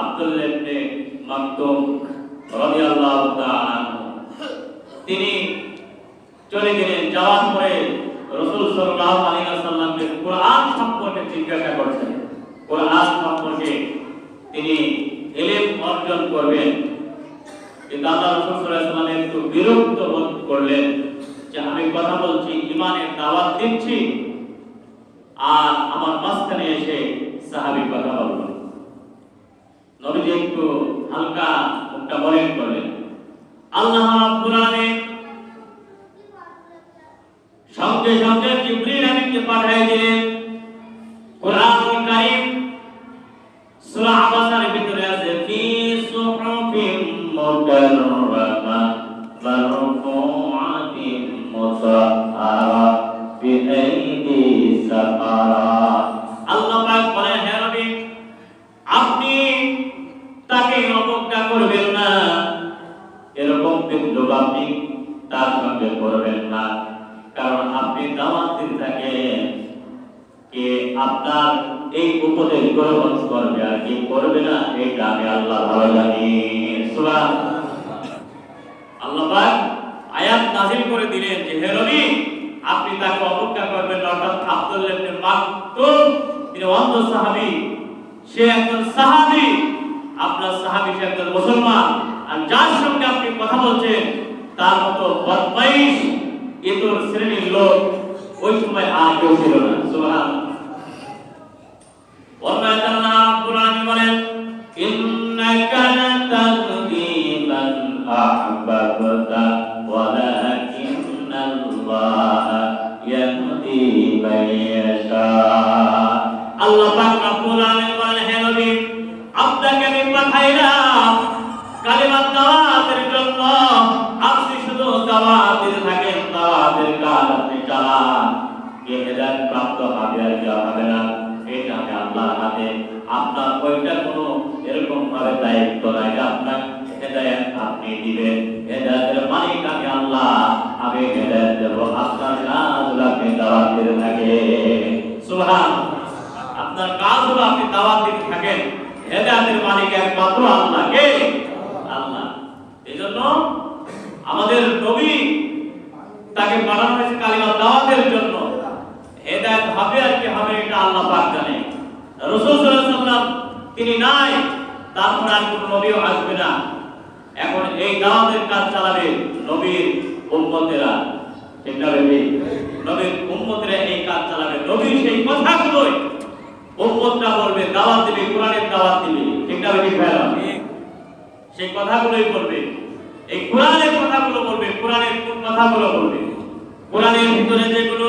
আব্দুল্লাহ ইবনে মাকতুম রাদিয়াল্লাহু তাআলা তিনি চলে গেলেন যাওয়ার পরে রসুল সাল্লাল্লাহু আলাইহি ওয়াসাল্লামকে কোরআন সম্পর্কে জিজ্ঞাসা কোরআন সম্পর্কে তিনি ইলম অর্জন করবেন। কিন্তু আল্লাহ রসুল সাল্লাল্লাহু আলাইহি বিরক্ত বোধ করলেন যে আমি কথা বলছি ইমানের দাওয়াত দিচ্ছি, আর আমার মাঝখানে এসে সাহাবী কথা বলল। নবীজি একটু হালকা মুখটা বলেন করলেন আল্লাহ রাব্বুল আলামিন সঙ্গে সঙ্গে জিবরিল আমিনকে পাঠিয়ে দিলেন। কোরআনুল আর যার সঙ্গে আপনি কথা বলছেন, তার মতো বদমাইশ শ্রেণির লোক। ওই সময় আর কেউ ছিল না। একটা আল্লাহ আপনাকে আমি পাঠাইলাম কে প্রাপ্ত হবে আর হবে না? এটা আমি আল্লাহর হাতে আপনার ওইটা কোনো এরকম ভাবে দায়িত্ব নাই আপনার হেদায়েত আপনি দিবেন। হেদায়েতের আল্লাহ। আমি হেদায়েত দেব আপনার কাজগুলো আপনি দাওয়াত দিতে থাকেন। সুবহান আপনার আপনি দাওয়াত দিতে থাকেন। হেদায়েতের মালিক একমাত্র আল্লাহ। আল্লাহ। এজন্য আমাদের নবী তাকে পাঠানো হয়েছে কালিমা দাওয়াতের জন্য। হেদায়েত হবে আর কি হবে, এটা আল্লাহ পাক জানে। রাসূল ওয়াসাল্লাম তিনি নাই, তারপর আর কোনো নবীও আসবে না। এখন এই দাওয়াতের কাজ চালাবে নবীর উম্মতেরা। ঠিক না নবীর উম্মতেরা এই কাজ চালাবে। নবীর সেই কথাগুলোই উম্মতরা বলবে, দাওয়াত দিবে, কোরআনের দাওয়াত দিবে। ঠিক না বেবি ভাইরা সেই কথাগুলোই বলবে। এই কোরআনের কথাগুলো বলবে, কোরআনের কোন কথাগুলো বলবে? কোরআনের ভিতরে যেগুলো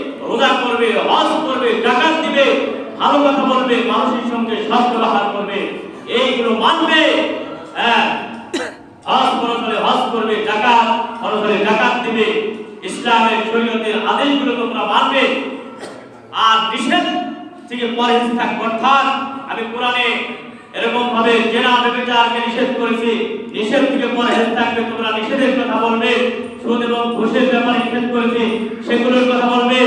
রোজা করবে, হজ করবে, জাকাত দিবে, ভালো কথা বলবে, মানুষের সঙ্গে সৎ ব্যবহার করবে, এইগুলো মানবে। হ্যাঁ দিবে। ইসলামের মানবে। আর থেকে অর্থাৎ আমি কোরআনে এরকম ভাবে জেনা বেবিচারকে নিষেধ করেছি। নিষেধ থেকে পরহেজ থাকবে, তোমরা নিষেধের কথা বলবে। সুদ এবং ঘুষের ব্যাপারে নিষেধ করেছি, সেগুলোর কথা বলবে।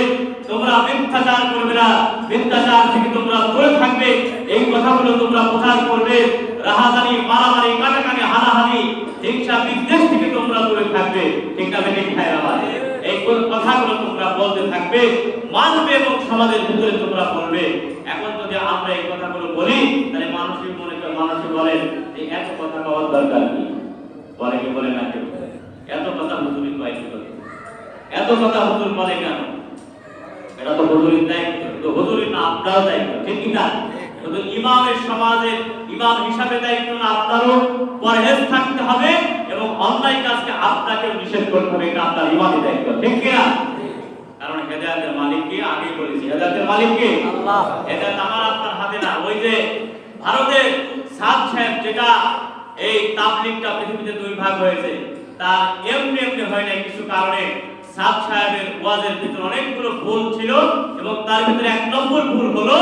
তোমরা মিথ্যাচার করবে না। মিথ্যাচার থেকে তোমরা দূরে থাকবে। এই কথাগুলো তোমরা প্রচার করবে। রাহাজানি, মারামারি কাটাকাটি হানাহানি, হিংসা, বিদ্বেষ থেকে তোমরা দূরে থাকবে। ঠিক না ভাইরা আমার? এই কোন- কথাগুলো তোমরা বলতে থাকবে, মানবে এবং সমাজের ভিতরে তোমরা বলবে এখন যদি আমরা এই কথাগুলো বলি, তাহলে মানুষের মনে করে মানুষে বলেন যে, এত কথা পাওয়ার দরকার কি? বলে কি, বলে না কেউ? এত কথা হুজুরি কয় কি এত কথা হুজুর বলে কেন? এটা তো হুজুরির দায়িত্ব। তো হুজুরির না আপনার দায়িত্ব। ঠিক না? শুধু ইমামের সমাজের ইমাম হিসাবে দায়িত্ব না আপনারও পরহেজ থাকতে হবে এবং অন্যায় কাজকে আপনাকে নিষেধ করতে হবে এটা আপনার ইমামের দায়িত্ব ঠিক কি না কারণ হেদায়েতের মালিক কে আগে বলেছি হেদায়েতের মালিক কে আল্লাহ। হেদায়েত আমার আপনার হাতে না ওই যে ভারতের সাত তাবলিগটা পৃথিবীতে দুই ভাগ হয়েছে তার এমনি এমনি হয় নাই কিছু কারণে সাদ সাহেবের ওয়াজের ভিতরে অনেকগুলো ভুল ছিল এবং তার ভিতরে এক নম্বর ভুল হলো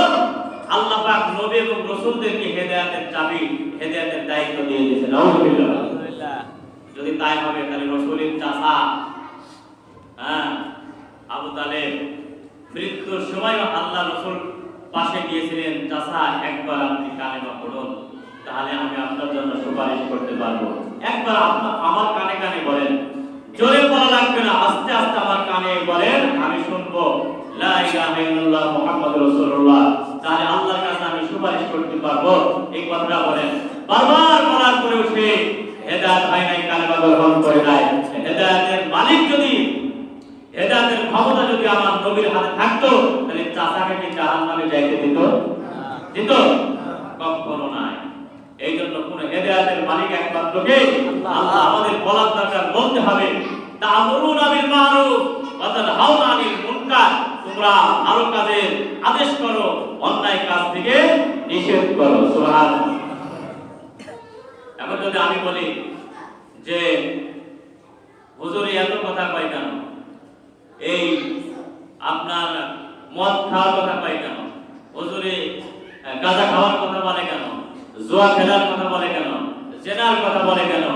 আল্লাহ পাক নবী এবং রাসূলদেরকে হেদায়েতের চাবি হেদায়েতের দায়িত্ব দিয়ে দিয়েছেন। আলহামদুলিল্লাহ যদি তাই হবে তাহলে রসুলের চাষা হ্যাঁ আবু তালেব মৃত্যুর সময় আল্লাহ রসুল পাশে গিয়েছিলেন। চাষা একবার আপনি কালেমা পড়ুন তাহলে আমি আপনার জন্য সুপারিশ করতে পারব। একবার আপনার আমার কানে কানে বলেন। জোরে বলা লাগবে না আস্তে আস্তে আমার কানে বলেন আমি শুনব। লা ইলাহা ইল্লাল্লাহ মুহাম্মাদুর রাসূলুল্লাহ। তাহলে আল্লাহর কাছে আমি সুপারিশ করতে পারব। এই কথাটা বলেন। বারবার বলার পরেও সে হেদায়েত হয় নাই কালেমা গ্রহণ করে নাই। হেদায়েতের মালিক যদি হেদায়েতের ক্ষমতা যদি আমার নবীর হাতে থাকতো তাহলে চাচাকে কি জাহান্নামে যাইতে দিত? দিত? কখনো নাই। এই জন্য কোন হেদায়েতের মালিক একমাত্র কে আল্লাহ আমাদের বলার দরকার বলতে হবে। তা'মুরুনা বিল মারুফ ওয়া তানহাউনা আনিল মুনকার, তোমরা ভালো কাজের আদেশ করো, অন্যায় কাজ থেকে নিষেধ করো। সুবহানাল্লাহ। এখন যদি আমি বলি যে, হুজুর এত কথা কয় কেন? এই আপনার মদ খাওয়ার কথা কয় কেন? হুজুরে গাঁজা খাওয়ার কথা বলে কেন? জুয়া খেলার কথা বলে কেন? জেনার কথা বলে কেন?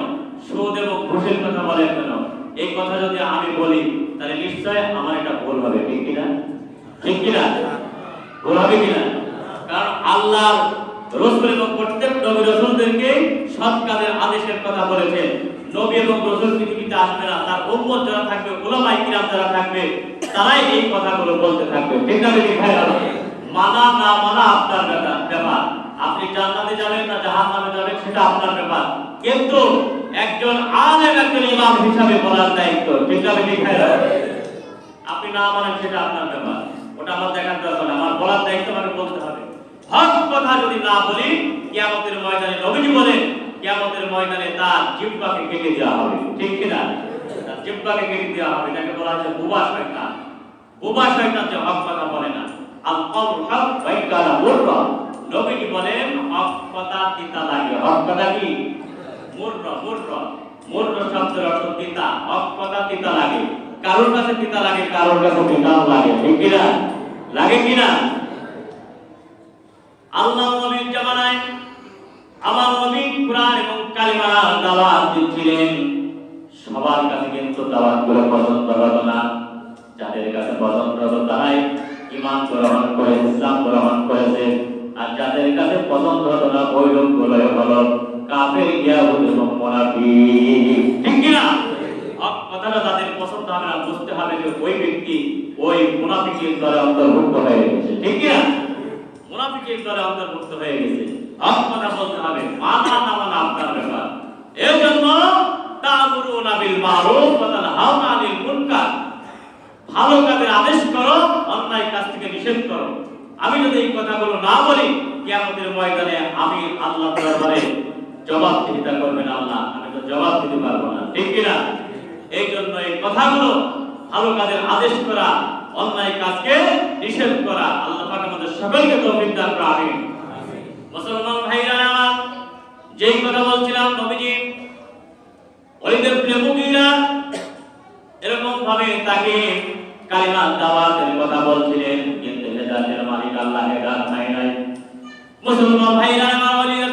সুদ এবং ঘুষের কথা বলে কেন? এই কথা যদি আমি বলি, তাহলে নিশ্চয় আমার এটা ভুল হবে, ঠিক কিনা? ঠিক কিনা? ভুল হবে কিনা? কারণ আল্লাহ রসুল এবং প্রত্যেক নবী রসুলদেরকে সৎ আদেশের কথা বলেছেন। নবী এবং রসুল পৃথিবীতে আসবে না, তার উম্মত যারা থাকবে ওলামাই কিরাম যারা থাকবে, তারাই এই কথাগুলো বলতে থাকবে। ঠিক না খায় মানা না মানা আপনার ব্যাপার। আপনি জান্নাতে যাবেন না জাহান্নামে যাবেন, সেটা আপনার ব্যাপার। কিন্তু একজন আলেম, একজন ইমাম হিসাবে বলার দায়িত্ব। ঠিক না বেশি আপনি না মানেন, সেটা আপনার ব্যাপার। ওটা আমার দেখার দরকার আমার বলার দায়িত্ব আমাকে বলতে হবে। হক কথা যদি না বলি, কিয়ামতের ময়দানে নবীজি বলেন, কিয়ামতের ময়দানে তার জিহ্বাকে কেটে দেওয়া হবে। ঠিক কিনা তার জিহ্বাকে কেটে দেওয়া হবে। এটাকে বলা হচ্ছে বুবা শয়তান। বুবা শয়তান যে হক কথা বলে না। আল কওল হক বাইকালা মুররা। নবীজি বলেন, হক কথা তিতা লাগে। হক কথা কি? মুররা কাছে তিতা লাগে, কারোর কাছে তিতাও লাগে। সবার কাছে কিন্তু দাওয়াতগুলো পছন্দ হতো না। যাদের কাছে পছন্দ হতো তারাই ইমান গ্রহণ করে, ইসলাম গ্রহণ করেছে। আর যাদের কাছে পছন্দ হতো না, ওই লোকগুলো হলো কাফের ইয়াহুদ এবং ঠিক হক কথাটা তাদের পছন্দ হবে না, বুঝতে হবে যে ওই ব্যক্তি ওই মুনাফিকের দলে অন্তর্ভুক্ত হয়ে গেছে। ঠিক কিনা? মুনাফিকের দলে অন্তর্ভুক্ত হয়ে গেছে। হক বলতে হবে মানা নামানা আপনার ব্যাপার। এর জন্য তা'মুরুনা বিল মারুফ ওয়া তানহাউনা মুনকার। ভালো কাজের আদেশ করো, অন্যায় কাজ থেকে নিষেধ করো। আমি যদি এই কথাগুলো না বলি, কিয়ামতের ময়দানে আমি আল্লাহ দরবারে জবাবদিহিতা করবেন আল্লাহ আমি তো জবাব দিতে পারব না। ঠিক কিনা? এই জন্য এই কথাগুলো ভালো কাজের আদেশ করা অন্যায় কাজকে নিষেধ করা আল্লাহ পাক আমাদের সকলকে তৌফিক দান করে আমিন। মুসলমান ভাইরা আমার যেই কথা বলছিলাম নবীজি ওলিদের প্রেমীরা এরকম ভাবে তাকে কালিমার দাওয়াতের কথা বলছিলেন কিন্তু হেদায়েতের মালিক আল্লাহ হেদায়েত নাই নাই। মুসলমান ভাইরা আমার ওলিদের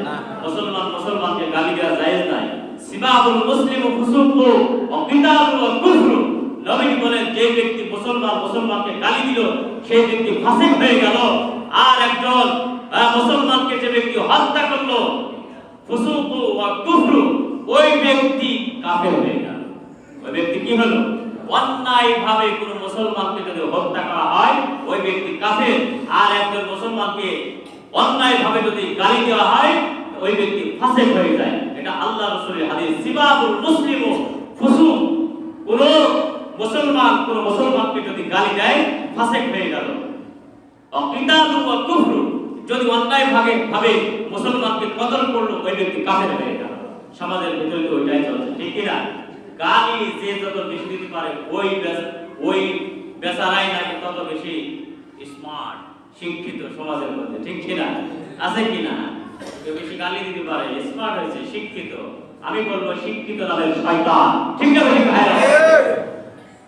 মুসলমান মুসলমানকে গালি দেওয়া জায়েজ নাই। সিবাবুল মুসলিম ফুসুকু ও কিতাবু ওয়া কুফরু। নবী বলেন, যে ব্যক্তি মুসলমান মুসলমানকে গালি দিল সেই ব্যক্তি ফাসিক হয়ে গেল। আর একজন মুসলমানকে যে ব্যক্তি হত্যা করল ফুসুকু ওয়া কুফরু, ওই ব্যক্তি কাফের হয়ে গেল। ওই ব্যক্তি কি হলো? অন্যায় ভাবে কোন মুসলমানকে যদি হত্যা করা হয়, ওই ব্যক্তি কাফের। আর একজন মুসলমানকে অন্যায় ভাবে যদি গালি দেওয়া হয় ওই ব্যক্তি ফাসেক হয়ে যায়। এটা আল্লাহ রাসূলের হাদিস। সিবাবুল মুসলিমু ফুসুক। কোন মুসলমান, কোন মুসলমানকে যদি গালি দেয় ফাসেক হয়ে গেল। অকিতালু ওয়া কুফরু। যদি অন্যায় ভাবে ভাবে মুসলমানকে কতল করল, ওই ব্যক্তি কাফের হয়ে গেল। সমাজের ভিতরে তো ওইটাই চলছে, ঠিক না গালি যে যত বেশি দিতে পারে, ওই ওই বেচারাই নাকি তত বেশি স্মার্ট শিক্ষিত সমাজের মধ্যে, ঠিক কি না আছে কি না বেশি গালি দিতে পারে স্মার্ট হয়েছে, শিক্ষিত। আমি বলব, শিক্ষিত নামের শয়তান। ঠিক ভাইরা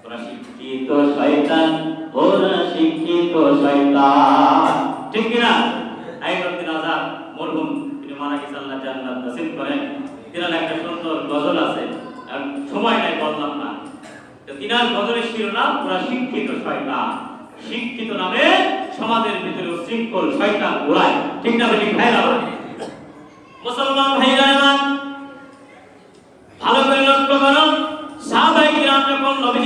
ওরা শিক্ষিত শয়তান, ওরা শিক্ষিত শয়তান। ঠিক কিনা? আইনুদ্দিন আজাদ মরহুম, তিনি মারা গেছে আল্লাহ জান্নাত নসিব করেন। তিনার একটা সুন্দর গজল আছে। সময় নাই, বললাম না। তিনার গজলের শিরোনাম, ওরা শিক্ষিত শয়তান। শিক্ষিত নামে সমাজের ভিতরে উশৃঙ্খল শয়তান ঘোরায় ঠিক না বেঠিক ভাইরা? নবী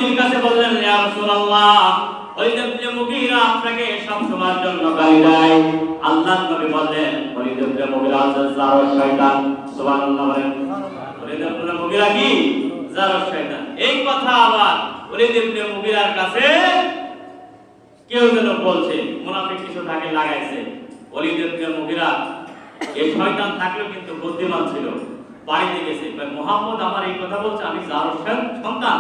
এই কথা আবার ইবনে মুগীরার কাছে কেউ যেন বলছে, মুনাফিক কিছু থাকে লাগাইছে। ইবনে মুগীরা এই শয়তান থাকলেও কিন্তু বুদ্ধিমান ছিল। বাড়িতে গেছে। মোহাম্মদ আমার এই কথা বলছে, আমি যার সন্তান,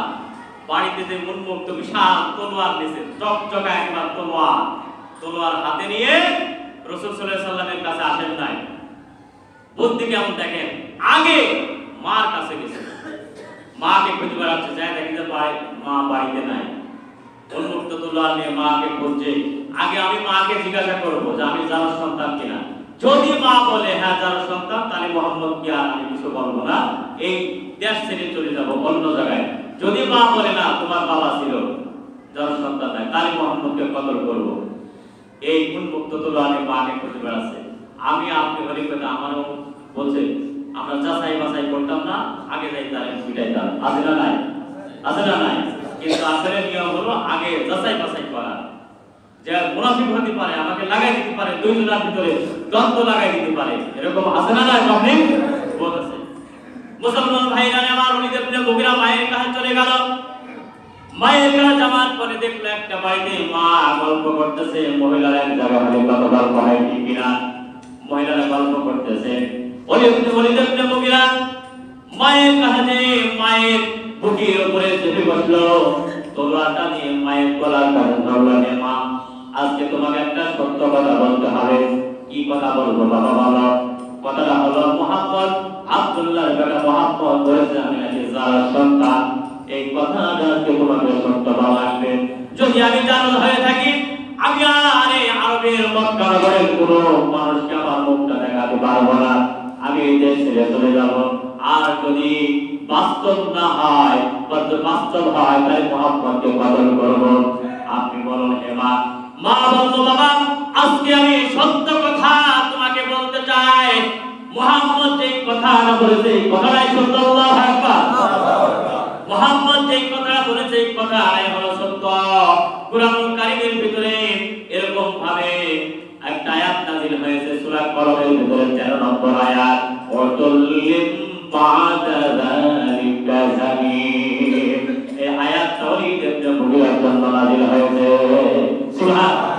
বাড়িতে যে উন্মুক্ত বিশাল তলোয়ার নিয়েছে চকচকা একবার তলোয়ার তলোয়ার হাতে নিয়ে রসুল সাল্লাল্লাহু সাল্লামের কাছে আসেন নাই। বুদ্ধি কেমন দেখেন? আগে মার কাছে গেছে। মাকে খুঁজে বেড়াচ্ছে, যায় দেখি যে মা বাড়িতে নাই। উন্মুক্ত তলোয়ার নিয়ে মাকে খুঁজছে। আগে আমি মাকে জিজ্ঞাসা করব যে আমি যার সন্তান কিনা। যদি মা বলে হ্যাঁ যার সন্তান, তাহলে মোহাম্মদ কি আর আমি কিছু বলব না? এই দেশ ছেড়ে চলে যাব অন্য জায়গায়। যদি মা বলে, না, তোমার বাবা ছিল, যার সন্তান নাই, তাহলে মোহাম্মদকে কতল করব। এই উন্মুক্ত নিয়ে মাকে খুঁজে বেড়াচ্ছে আমি আপনি হলে কথা আমারও বলছে, আমরা যাচাই বাছাই করতাম না, আগে যাই তারে পিটাইতাম আছে না নাই? আছে না নাই? কিন্তু আসলে নিয়ম হলো আগে যাচাই বাছাই করা। হতে পারে, আমাকে লাগাই দিতে পারে, দুইজনের ভিতরে দ্বন্দ্ব লাগাই দিতে পারে। এরকম আছে না মুসলমান ভাইরা আমার উনি দেখলে মায়ের কাছে চলে গেল। মায়ের কাছে যাওয়ার পরে মা গল্প করতেছে, মহিলারা কিনা। মহিলারা গল্প করতেছে। ওলি দেখলে মায়ের কাছে মায়ের বুকের উপরে চেপে বসল নিয়ে মায়ের গলার কাছে মা আজকে তোমাকে একটা সত্য কথা বলতে হবে। কি কথা বলব, বাবা বলো কথাটা হলো, মোহাম্মদ আব্দুল্লাহর বেটা মোহাম্মদ বলেছে আমি নাকি যার সন্তান। এই কথাটা আজকে তোমাকে সত্য বলা লাগবে যদি আমি জানল হয়ে থাকি, আমি আর আরবের মক্কা কোনো মানুষকে আমার মুখটা দেখাতে পারব না। আমি এই ছেড়ে চলে যাব। আর যদি বাস্তব না হয় বাস্তব হয়, তাহলে মোহাম্মদকে বদল করব। আপনি বলুন হে মা মা বাবা, আজকে আমি সত্য কথা তোমাকে বলতে চাই। মোহাম্মদ যে কথাটা বলেছে কথাটাই সত্য, আল্লাহু আকবার। মোহাম্মদ যে কথাটা বলেছে কথাটাই হলো সত্য। কুরআনুল কারীমের ভিতরে এরকম ভাবে একটা আয়াত নাযিল হয়েছে, সূরা কলমের ভিতরে 13 নম্বর আয়াত ওয়াতুল্লিম বাদা যালিকা জামিন এই আয়াতটা ওলিদ ইবনে মুগীরার জন্য নাযিল হয়েছে সুবহানাল্লাহ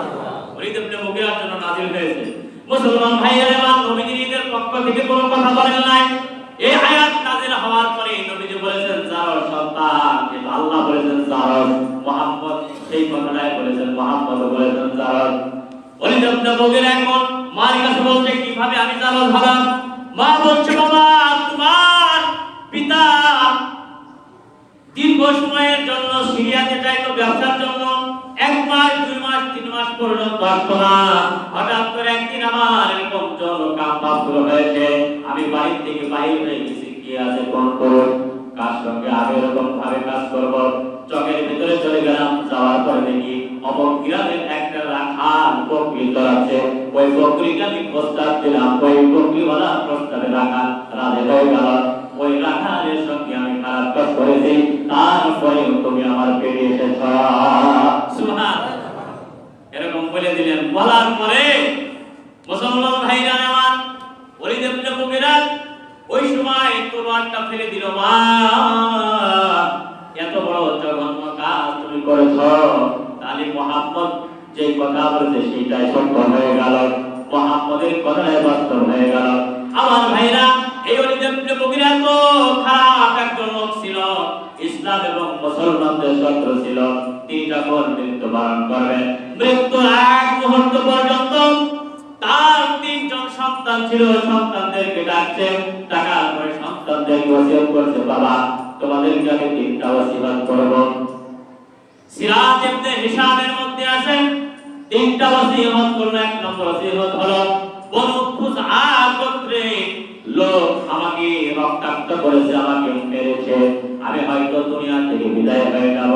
ওলিদ ইবনে মুগীরার জন্য নাযিল হয়েছে মুসলমান ভাইয়েরা এবং নবীজির পক্ষ থেকে কোনো কথা বলেন নাই। এই আয়াত নাযিল হওয়ার পরে নবীজি বলেছেন যার সন্তান কিন্তু আল্লাহ বলেছেন যার মুহাম্মদ সেই কথাটাই বলেছেন মুহাম্মদ বলেছেন যার ওলিদ ইবনে মুগীরা এখন মার কাছে বলছে, কীভাবে আমি জালাল হলাম মা বলছে, বাবা, তোমার পিতা দীর্ঘ সময়ের জন্য সিরিয়াতে যাইতো, ব্যবসার জন্য। এক মাস মাস, তিন মাস পর্যন্ত আসতো না হঠাৎ করে একদিন আমার এরকম জল কাম হয়েছে। আমি বাড়ি থেকে বাইরে হয়ে গেছি, কি আছে কোন করুন। কার সঙ্গে আমি এরকম ভাবে কাজ করব? চকের ভিতরে চলে গেলাম, যাওয়ার পরে দেখি অমক গ্রামের একটা ওই আমি প্রস্তাব দিলাম, ওই প্রস্তাবে রাজে হয়ে গেল। ওই সঙ্গে আমি খারাপ কাজ করেছি তুমি আমার পেটে এসেছ। বলে দিলেন, বলার পরে মুসলমান ভাইরা আমার ওলিদ ইবনে মুগীরা তলোয়ারটা ফেলে দিল, মা, এত বড় জঘন্য কাজ তুমি করেছ। তাহলে মোহাম্মদ যে কথা বলেছে সেটাই সত্য হয়ে গেল। মোহাম্মদের কথাই বাস্তব হয়ে গেল। আমার ভাইরা, এই অলিদের বকিরা তো খারাপ একজন লোক ছিল। ইসলাম এবং মুসলমানদের শত্রু ছিল। তিনি যখন মৃত্যুবরণ করবেন মৃত্যুর এক মুহূর্ত পর্যন্ত তার তিনজন সন্তান ছিল। সন্তানদেরকে টাকা করে করছে, বাবা আমি তিনটা ওসিয়ত করব। সিরাজ মধ্যে তিনটা এক নম্বর ওসিয়ত হলো, বনু গোত্রে লোক আমাকে রক্তাক্ত করেছে, আমাকে মেরেছে আমি হয়তো দুনিয়া থেকে বিদায় হয়ে যাব।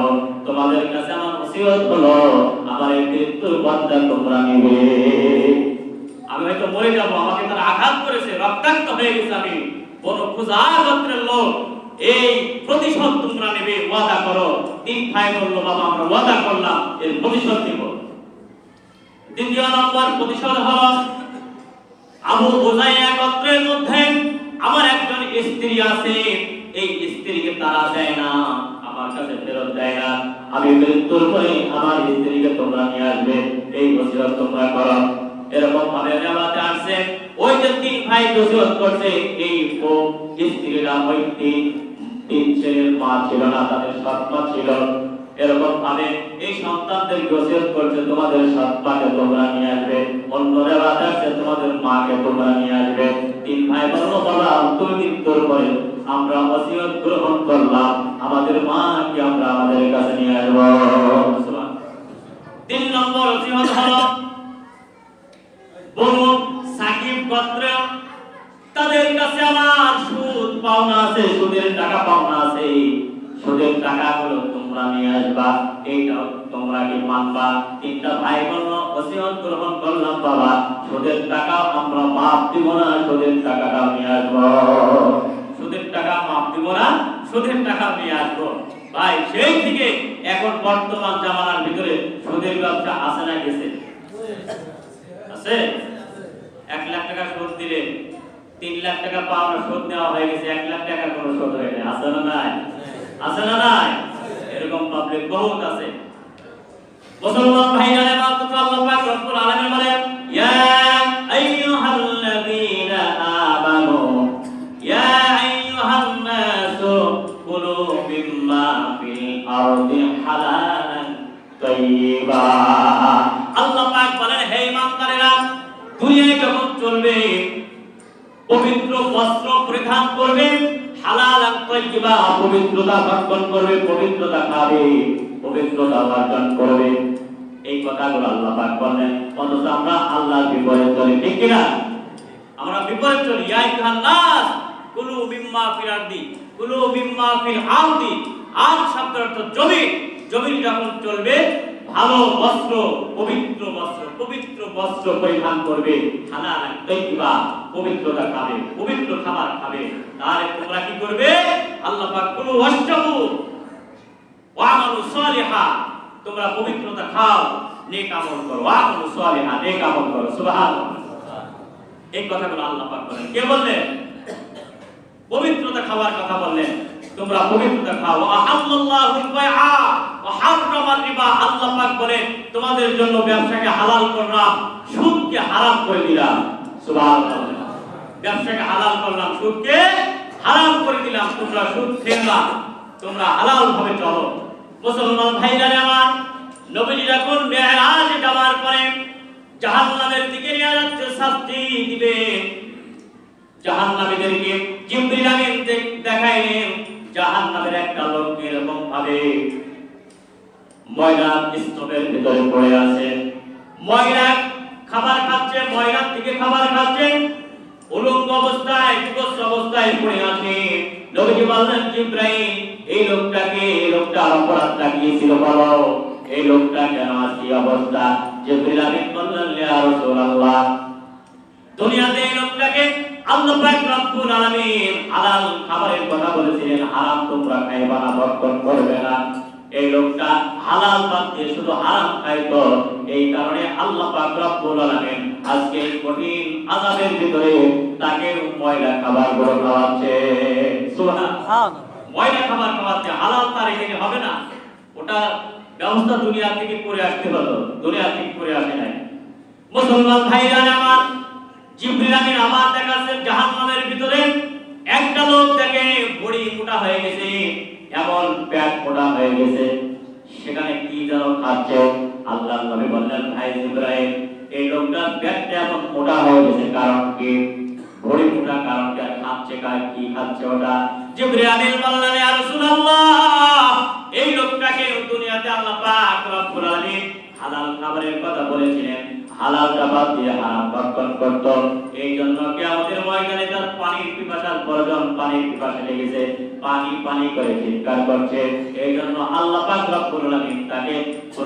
তোমাদের কাছে আমার ওসিয়ত হলো, আমার এই মৃত্যুর বদলা তোমরা নিবে। আমি হয়তো মরে যাব, আমাকে তারা আঘাত করেছে, রক্তাক্ত হয়ে গেছে আমি। খুজা গোত্রের লোক, এই প্রতিশোধ তোমরা নেবে, ওয়াদা করো। তিন ভাই বলল, বাবা, আমরা ওয়াদা করলাম, এর প্রতিশোধ নিব। দ্বিতীয় নম্বর প্রতিশোধ হলো আবু উজাইয়া গোত্রের মধ্যে আমার একজন স্ত্রী আছে, এই স্ত্রীকে তারা দেয় না, আমার কাছে ফেরত দেয় না। আমি মৃত্যুর পরে আমার স্ত্রীকে তোমরা নিয়ে আসবে, এই বসিরত তোমরা করো। এরকম ভাবে নেওয়াতে আসছে। ওই যে তিন ভাই বসিরত করছে, এই ও স্ত্রীরা ওই তিন তিন ছেলের মা ছিল না, তাদের সৎ মা ছিল। এরকম ভাবে এই সন্তানদের গোসিয়ত করছে, তোমাদের সৎ মাকে তোমরা নিয়ে আসবে। অন্য রেওয়াজ আছে তোমাদের মাকে তোমরা নিয়ে আসবে। তিন ভাই বলল বাবা তুমি পরে আমরা ওসিয়ত গ্রহণ করলাম। আমাদের মাকে আমরা আমাদের কাছে নিয়ে আসব। তিন নম্বর ওসিয়ত হলো বনু সাকিব গোত্র তাদের কাছে আমার সুদ পাওনা আছে, সুদের টাকা পাওনা আছে। সুদের টাকাগুলো তোমরা নিয়ে আসবা তোমরা কি মানবা? তিনটা ভাই গ্রহণ করলাম বাবা। টাকা আমরা মাপ দিব না টাকাটা নিয়ে টাকা মাপ দিব না টাকা নিয়ে ভাই, সেই থেকে এখন বর্তমান জামানার ভিতরে সুদের ব্যবসা আছে না গেছে? আছে? এক লাখ টাকা সুদ দিলে তিন লাখ টাকা পাওনা সুদ নেওয়া হয়ে গেছে, এক লাখ টাকা কোনো সুদ হয়ে যায় আছে না নাই? আছে না নাই? এরকম পাবলিক বহুত আছে। মুসলমান ভাইরা এবার তো আল্লাহ পাক রব্বুল আলামিন বলেন, ইয়া আইয়ুহাল্লাযীনা আমানু, ইয়া আইয়ুহান নাসু কুলু মিম্মা ফিল আরদি হালালান তাইয়্যিবা আল্লাহ পাক বলেন, হে ইমানদারেরা, দুনিয়ায় যখন চলবে, পবিত্র বস্ত্র পরিধান করবে হালাল তাইয়্যিবা পবিত্রতা ভক্ষণ করবে, পবিত্রতা খাবে, পবিত্রতা অর্জন করবে। এই কথাগুলো আল্লাহ পাক বলেন অথচ আমরা আল্লাহর বিপরীত চলি, ঠিক কিনা? আমরা বিপরীত চলি। ইয়া আইয়ুহান কুলু মিম্মা ফিল কুলু মিম্মা ফিল আরদি। আর শব্দের অর্থ জমি। জমি যখন চলবে, ভালো বস্ত্র, পবিত্র বস্ত্র পবিত্র বস্ত্র পরিধান করবে। হালাল তৈবা পবিত্রতা খাবে, পবিত্র খাবার খাবে। তাহলে তোমরা কি করবে? আল্লাহ তোমরা পবিত্রতা খাও করো। আল্লাহ কে পবিত্রতা খাওয়ার কথা তোমরা খাও। তোমাদের জন্য ব্যবসাকে হালাল করলাম, সুদকে হারাম করে দিলাম। ব্যবসাকে হালাল করলাম, সুদকে হারাম করে দিলাম, তোমরা সুদ খেলা তোমরা হালাল ভাবে চলো। মুসলমান ভাইরা আমার নবীজি যখন মেরাজ যাওয়ার পরে জাহান্নামের দিকে নিয়ে যাচ্ছে শাস্তি দিবে? জাহান্নামীদেরকে জিবরিল আমিন দেখাইলেন জাহান্নামের একটা লোক এরকম ভাবে ময়লা স্তূপের ভিতরে পড়ে আছে। ময়লা খাবার খাচ্ছে, ময়লার থেকে খাবার খাচ্ছে উলঙ্গ অবস্থায় বিকস্ত অবস্থায় পড়ে আছে। নবীজি বললেন, জিব্রাইল, এই লোকটাকে, এই লোকটার অপরাধটা কি বলো, এই লোকটা কেন আছি অবস্থা? জিব্রাইল আমিন বললেন, ইয়া রাসূলুল্লাহ, দুনিয়াতে এই লোকটাকে আল্লাহ পাক রব্বুল আলামিন হালাল খাবারের কথা বলেছিলেন, হারাম তোমরা খাইবা না ভক্ষণ করবে না। এই লোকটা হালাল বাদ দিয়ে শুধু হারাম খাইতো। এই কারণে আল্লাহ পাক রব্বুল আলামিন আজকে এই কঠিন আযাবের ভিতরে তাকে ময়লা খাবারগুলো খাওয়াচ্ছে। সুবহানাল্লাহ। ময়লা খাবার খাওয়াচ্ছে হালাল তার এখানে হবে না? ওটা ব্যবস্থা দুনিয়া থেকে করে আসতে হতো। দুনিয়া থেকে করে আসে নাই। মুসলমান ভাইরা আমার জিবরিল আমিন আমার দেখাচ্ছেন জাহান্নামের ভিতরে একটা লোক দেখে বড়ি মোটা হয়ে গেছে। এমন পেট মোটা হয়ে গেছে, সেখানে কি যেন খাচ্ছে, আল্লাহ নবী বললেন ভাই ইব্রাহিম এই লোকটার পেটটা এমন মোটা হয়ে গেছে, কারণ কি? ভরি মোটা কারণ কি? খাচ্ছে কার, কি খাচ্ছে ওটা? আমিন বললেন, ইয়া রাসূলুল্লাহ, এই লোকটাকে দুনিয়াতে আল্লাহ পাক রব্বুল আলামিন হালাল খাবারের কথা বলেছিলেন। হালালটা বাদ দিয়ে হারাম ভক্ষণ করত। এই জন্য কি আমাদের ময়দানে তার পানির পিপাসার প্রয়োজন পানির পিপাসা লেগেছে, পানি পানি করে চিৎকার করছে। এই জন্য আল্লাহ পাক রব্বুল আলামিন তাকে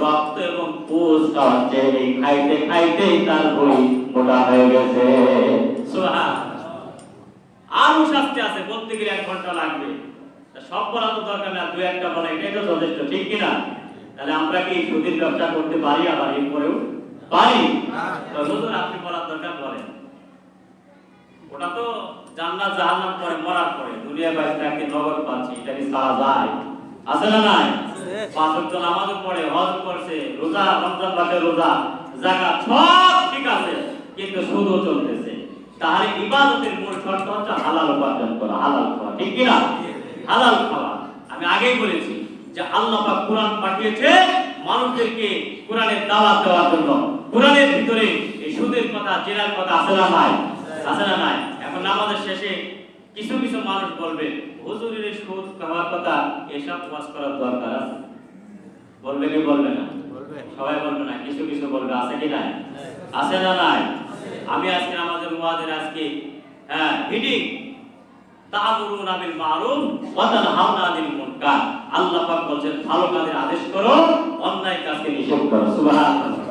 রক্ত এবং পুষ খাওয়াচ্ছে এই খাইতে খাইতেই তার ভুঁড়ি মোটা হয়ে গেছে। সুবহান আরও শাস্তি আছে, বলতে গেলে এক ঘণ্টা লাগবে। সব বলা তো দরকার না দু একটা বলে এটাই তো যথেষ্ট, ঠিক কিনা? তাহলে আমরা কি সুদীর ব্যবসা করতে পারি আবার এরপরেও? পারি? হুজুর আপনি বলার দরকার বলেন ওটা তো জান্নাত জাহান্নাম পরে মরার পরে। দুনিয়া বাইরে থাকতে নগদ পাচ্ছি এটা কি সারা যায়? আছে না নাই? পাঁচ ওয়াক্ত নামাজও পড়ে হজ করছে রোজা রমজান মাসে রোজা যাকাত সব ঠিক আছে কিন্তু সুদও চলতেছে। তাহলে ইবাদতের মূল শর্ত হচ্ছে হালাল উপার্জন করা হালাল খাওয়া ঠিক কি না হালাল খাওয়া। আমি আগেই বলেছি যে আল্লাহ পাক কোরআন পাঠিয়েছে মানুষদেরকে কোরআনের দাওয়াত দেওয়ার জন্য। কোরআনের ভিতরে এই সুদের কথা জেনার কথা আছে না নাই? আছে না নাই? এখন নামাজের শেষে কিছু কিছু মানুষ বলবে হুজুরের সুদ খাওয়ার কথা এসব ওয়াজ করার দরকার আছে? বলবে কি বলবে না? সবাই বলবে না কিছু কিছু বলবে আছে কি নাই? আছে না নাই? আমি আজকে আমাদের ওয়াজের আজকে হ্যাঁ হিডিং তা'মুরুনা বিল মারুফ ওয়া তানহাউনা আনিল মুনকার। আল্লাহ পাক বলেন ভালো কাজের আদেশ করো অন্যায় কাজকে নিষেধ করো। সুবহানাল্লাহ।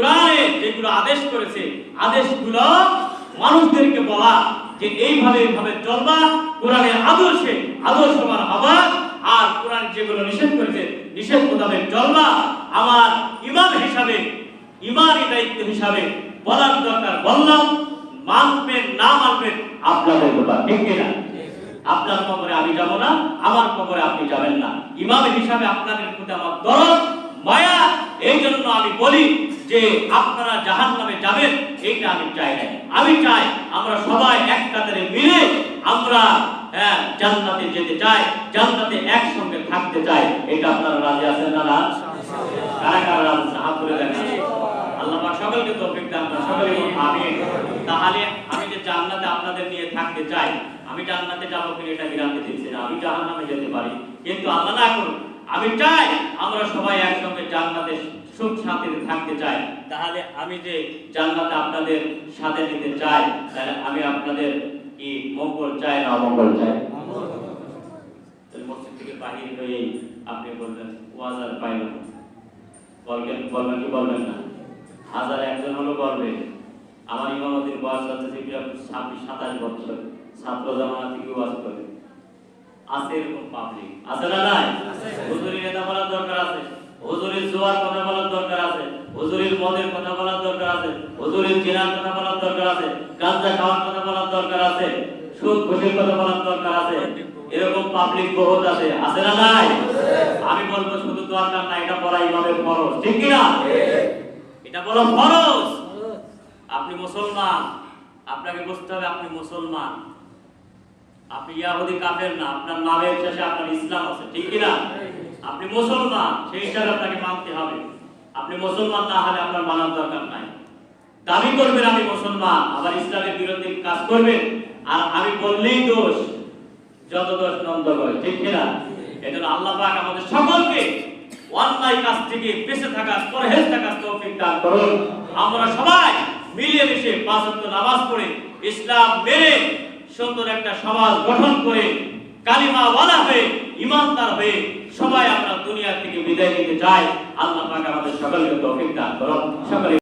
কোরআনে যেগুলো আদেশ করেছে, আদেশগুলো মানুষদেরকে বলা যে এইভাবে এইভাবে চলবা, কোরআনের আদর্শে আদর্শবান হবা, আর কোরআন যেগুলো নিষেধ করেছে, নিষেধ মোতাবেক চলবা। আমার ইমাম হিসাবে ইমানি দায়িত্ব হিসাবে বলার দরকার বললাম, মানবেন না মানবেন আপনাদের ব্যাপার, ঠিক কিনা? আপনার কবরে আমি যাব না, আমার কবরে আপনি যাবেন না। ইমাম হিসাবে আপনাদের প্রতি আমার দরদ মায়া এই জন্য আমি বলি যে আপনারা জাহান নামে যাবেন, এইটা আমি চাই না আমি চাই আমরা সবাই এক কাতারে মিলে আমরা হ্যাঁ জান্নাতে যেতে চাই, জান্নাতে একসঙ্গে থাকতে চাই। এটা আপনারা রাজি আছেন না আমি যে জান্নাতে আপনাদের কিনা এটা গ্যারান্টি দিচ্ছি না, আমি জাহান্নামে যেতে পারি। কিন্তু আল্লাহ না করুন আমি চাই আমরা সবাই একসঙ্গে জান্নাতে সুখ শান্তিতে থাকতে চাই। তাহলে আমি যে জান্নাতে আপনাদের সাথে নিতে চাই, তাহলে আমি আপনাদের কি মঙ্গল চাই না অমঙ্গল চাই? মসজিদ থেকে বাহির হয়ে আপনি বলবেন, ওয়াজার পাইলাম বলবেন বলবেন কি বলবেন না? হাজার একজন হলো বলবে, আমার ইমামতির বয়স হচ্ছে ছাব্বিশ সাতাশ বছর, ছাত্র জামানা থেকে ওয়াজ করে? আছে এরকম পাবলিক। আছে না নাই? হুজুরের নেতা বলার দরকার আছে। হুজুরের জোয়ার কথা বলার দরকার আছে। হুজুরের মদের কথা বলার দরকার আছে। হুজুরের জেনার কথা বলার দরকার আছে। গাঁজা খাওয়ার কথা বলার দরকার আছে। সুদ ঘুষের কথা বলার দরকার আছে। এরকম পাবলিক বহুত আছে। আছে না নাই? আমি বলব শুধু দরকার না এটা বলা ইমামের ফরজ। ঠিক কি না এটা বলো ফরজ। আপনি মুসলমান আপনাকে বুঝতে হবে আপনি মুসলমান। আপনি ইয়াহুদি কাফের না, আপনার নামের শেষে আপনার ইসলাম আছে, ঠিক কি না আপনি মুসলমান, সেই হিসাবে আপনাকে মানতে হবে। আপনি মুসলমান না হলে আপনার মানার দরকার নাই। দাবি করবেন আমি মুসলমান, আবার ইসলামের বিরুদ্ধে কাজ করবেন, আর আমি বললেই দোষ, যত দোষ নন্দ করে, ঠিক কিনা? এজন্য আল্লাহ পাক আমাদের সকলকে অন্যায় কাজ থেকে বেঁচে থাকার, পরহেজ থাকার তৌফিক দান করুন। আমরা সবাই মিলিয়ে মিশে পাঁচ নামাজ পড়ে ইসলাম মেনে সুন্দর একটা সমাজ গঠন করে কালিমা ওয়ালা হয়ে, ইমানদার হয়ে সবাই আমরা দুনিয়া থেকে বিদায় নিতে চাই। আল্লাহ আমাদের সকলকে তৌফিক দান করুন। সকলে